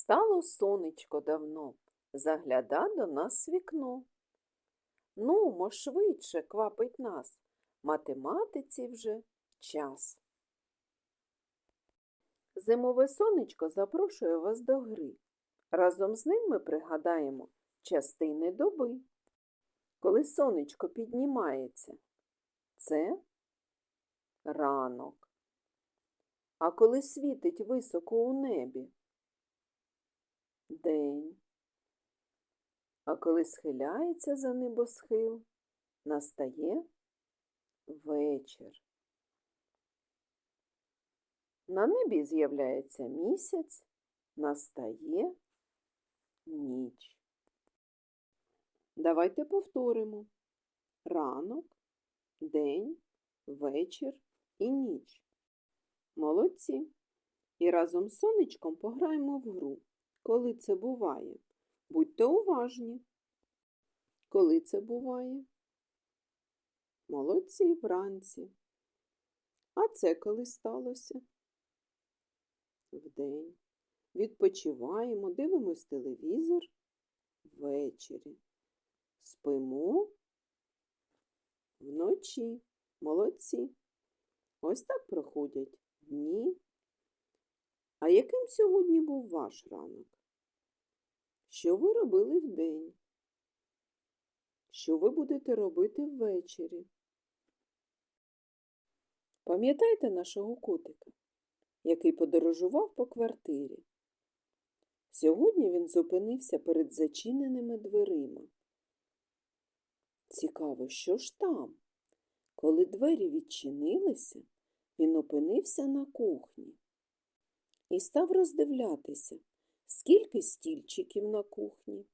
Стало сонечко давно, загляда до нас вікно. Нумо швидше квапить нас, математиці вже час. Зимове сонечко запрошує вас до гри. Разом з ним ми пригадаємо частини доби. Коли сонечко піднімається, це ранок. А коли світить високо у небі, день. А коли схиляється за небосхил, настає вечір. На небі з'являється місяць, настає ніч. Давайте повторимо ранок, день, вечір і ніч. Молодці. І разом з сонечком пограємо в гру. Коли це буває? Будьте уважні. Коли це буває? Молодці вранці. А це коли сталося? Вдень. Відпочиваємо, дивимось телевізор ввечері. Спимо вночі. Молодці. Ось так проходять дні. А яким сьогодні був ваш ранок? Що ви робили вдень? Що ви будете робити ввечері? Пам'ятаєте нашого котика, який подорожував по квартирі? Сьогодні він зупинився перед зачиненими дверима. Цікаво, що ж там? Коли двері відчинилися, він опинився на кухні і став роздивлятися, скільки стільчиків на кухні,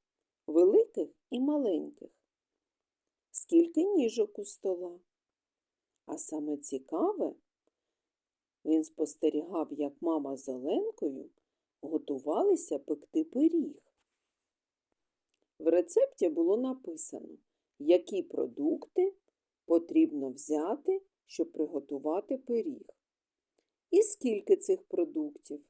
великих і маленьких, скільки ніжок у стола. А саме цікаве, він спостерігав, як мама з Оленкою готувалися пекти пиріг. В рецепті було написано, які продукти потрібно взяти, щоб приготувати пиріг. І скільки цих продуктів?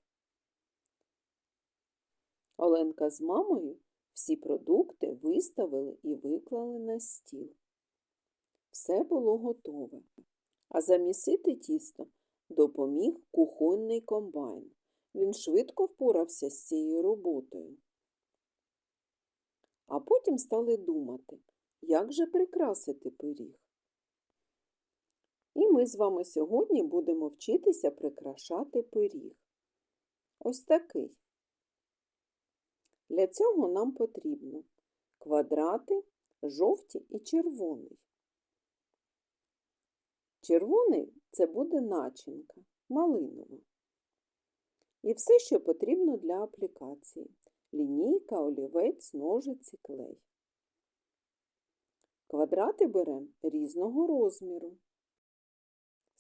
Оленка з мамою всі продукти виставили і виклали на стіл. Все було готове. А замісити тісто допоміг кухонний комбайн. Він швидко впорався з цією роботою. А потім стали думати, як же прикрасити пиріг. Ми з вами сьогодні будемо вчитися прикрашати пиріг. Ось такий. Для цього нам потрібно квадрати, жовті і червоний. Червоний це буде начинка, малинова. І все, що потрібно для аплікації. Лінійка, олівець, ножиці, клей. Квадрати беремо різного розміру.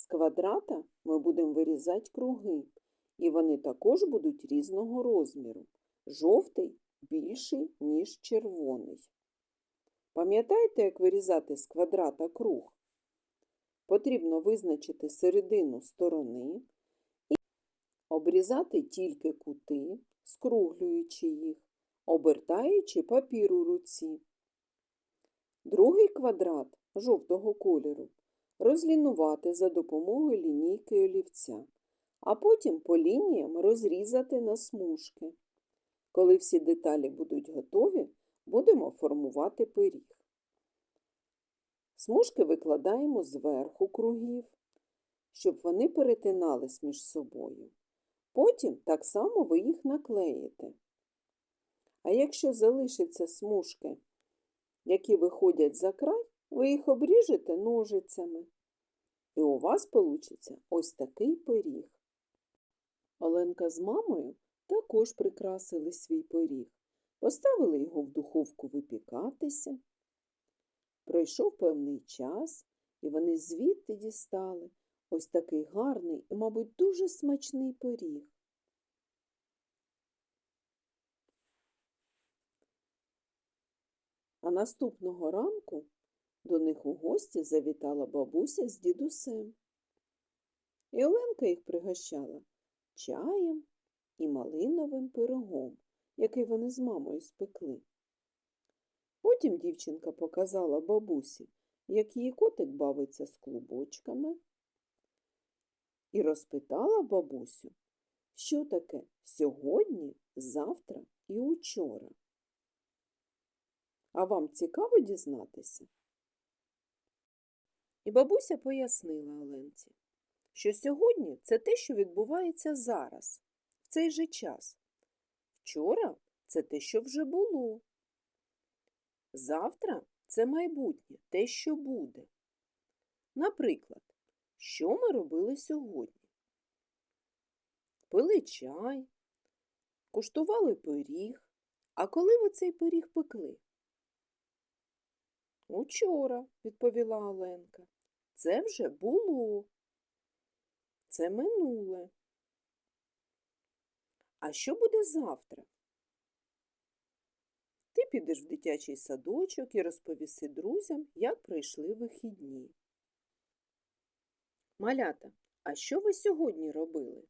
З квадрата ми будемо вирізати круги, і вони також будуть різного розміру. Жовтий більший, ніж червоний. Пам'ятаєте, як вирізати з квадрата круг? Потрібно визначити середину сторони і обрізати тільки кути, скруглюючи їх, обертаючи папір у руці. Другий квадрат жовтого кольору розлінувати за допомогою лінійки олівця, а потім по лініям розрізати на смужки. Коли всі деталі будуть готові, будемо формувати пиріг. Смужки викладаємо зверху кругів, щоб вони перетинались між собою. Потім так само ви їх наклеїте. А якщо залишаться смужки, які виходять за край, ви їх обріжете ножицями. І у вас вийде ось такий пиріг. Оленка з мамою також прикрасили свій пиріг, поставили його в духовку випікатися. Пройшов певний час, і вони звідти дістали ось такий гарний і, мабуть, дуже смачний пиріг. А наступного ранку до них у гості завітала бабуся з дідусем. І Оленка їх пригощала чаєм і малиновим пирогом, який вони з мамою спекли. Потім дівчинка показала бабусі, як її котик бавиться з клубочками, і розпитала бабусю, що таке сьогодні, завтра і учора. А вам цікаво дізнатися? І бабуся пояснила Оленці, що сьогодні це те, що відбувається зараз, в цей же час. Вчора це те, що вже було. Завтра це майбутнє, те, що буде. Наприклад, що ми робили сьогодні? Пили чай, куштували пиріг. А коли ви цей пиріг пекли? Учора, відповіла Оленка. Це вже було. Це минуле. А що буде завтра? Ти підеш в дитячий садочок і розповіси друзям, як пройшли вихідні. Малята, а що ви сьогодні робили?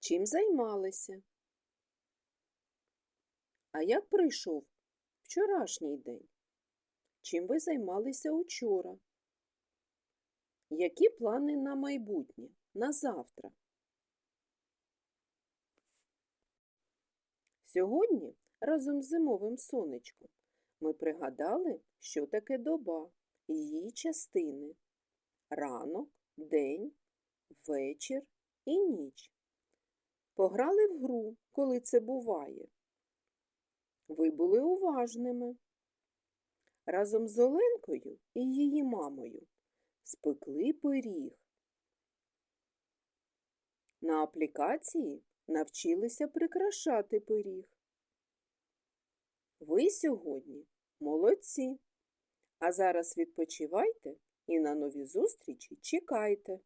Чим займалися? А як пройшов вчорашній день? Чим ви займалися учора? Які плани на майбутнє, на завтра? Сьогодні разом з зимовим сонечком ми пригадали, що таке доба її частини ранок, день, вечір і ніч. Пограли в гру, коли це буває. Ви були уважними. Разом з Оленкою і її мамою спекли пиріг. На аплікації навчилися прикрашати пиріг. Ви сьогодні молодці. А зараз відпочивайте і на нові зустрічі чекайте.